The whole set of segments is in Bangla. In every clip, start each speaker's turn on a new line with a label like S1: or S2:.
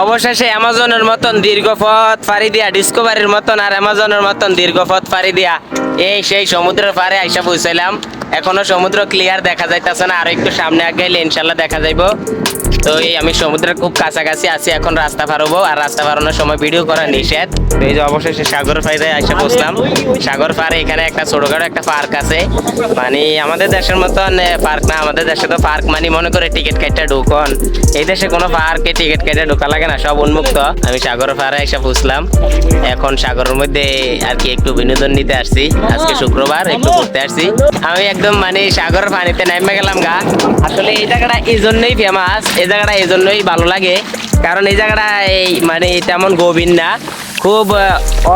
S1: অবশেষে অ্যামাজনের মতন দীর্ঘ পথ পাড়ি দিয়া ডিসকভারির মতন আর অ্যামাজনের মতন দীর্ঘ পথ পাড়ি দিয়া এই সেই সমুদ্রের পাড়ে আইসা পৌঁছাইলাম। এখনও সমুদ্র ক্লিয়ার দেখা যাইতেছে না, আর একটু সামনে আগে ইনশাল্লাহ দেখা যাইবো। তো এই আমি সমুদ্রের খুব কাছাকাছি আছি, এখন রাস্তা পারব, আর রাস্তা পারানোর সময় ভিডিও করা নিষেধ। তো এই যে অবশেষে সাগর পাড়ে আইসা বসলাম। সাগর পাড়ে এখানে একটা ছোটখাটো একটা পার্ক আছে। মানে আমাদের দেশের মতন পার্ক না, আমাদের দেশে তো পার্ক মানে মনে করে টিকিট কাটটা ঢুকন। এই দেশে কোনো পার্কে টিকিট কেটে ঢোকা লাগে না, সব উন্মুক্ত। আমি সাগর পাড়ে এসে বুঝলাম এখন সাগরের মধ্যে আর কি একটু বিনোদন নিতে আসছি। আজকে শুক্রবার, একটু ঘুরতে আসছি। আমি একদম মানে সাগরের পানিতে নেমে গেলাম গা। আসলে এই জায়গাটা এই জন্যই ফেমাস এই জায়গাটা এই জন্যই ভালো লাগে। কারণ এই জায়গাটা এই মানে তেমন গভীর না। খুব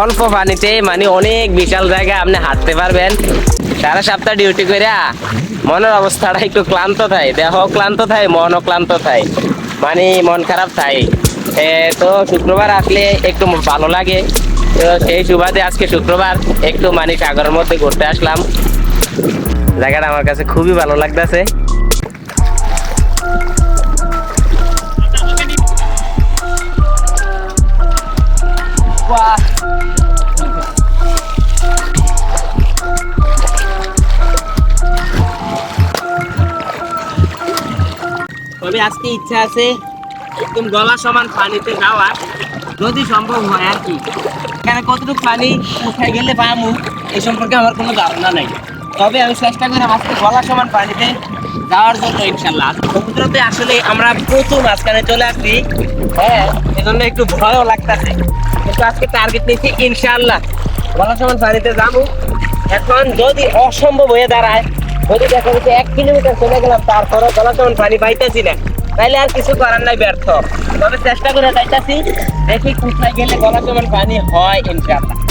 S1: অল্প পানিতে মানে অনেক বিশাল জায়গা আপনি হাঁটতে পারবেন। সারা সপ্তাহ ডিউটি করে মনের অবস্থাটা একটু ক্লান্ত থাকে। দেহ ক্লান্ত থাকে, মনও ক্লান্ত থাকে। মানে মন খারাপ থাকে। তো শুক্রবার আসলে একটু ভালো লাগে। তো সেই সুবাদে আজকে শুক্রবার একটু মানে সাগরের মধ্যে ঘুরতে আসলাম। জায়গাটা আমার কাছে খুবই ভালো লাগতেছে। তবে আজকে ইচ্ছা আছে একদম গলা সমান পানিতে যাওয়ার। যদি সম্ভব হয় আর কি। এখানে কতটুকু পানি উঠে গেলে পামু এই সম্পর্কে আমার কোনো ধারণা নাই। তবে আমি চেষ্টা করি আজকে গলা সমান পানিতে যাওয়ার জন্য ইনশাল্লাহ সমুদ্রতে আসলে আমরা প্রচুর মাঝখানে চলে আসছি। হ্যাঁ এজন্য একটু ভয়ও লাগতেছে। কিন্তু আজকে টার্গেট নিচ্ছি ইনশাল্লাহ গলা সমান পানিতে যাব। এখন যদি অসম্ভব হয়ে দাঁড়ায় যদি দেখা যাচ্ছে এক কিলোমিটার চলে গেলাম তারপরে সমান পানি পাইতেছি না। তাইলে আর কিছু করার নাই, ব্যর্থ। তবে চেষ্টা করে যাইতাছি, দেখি কোথায় গেলে গলা সমান পানি হয় ইনশাল্লাহ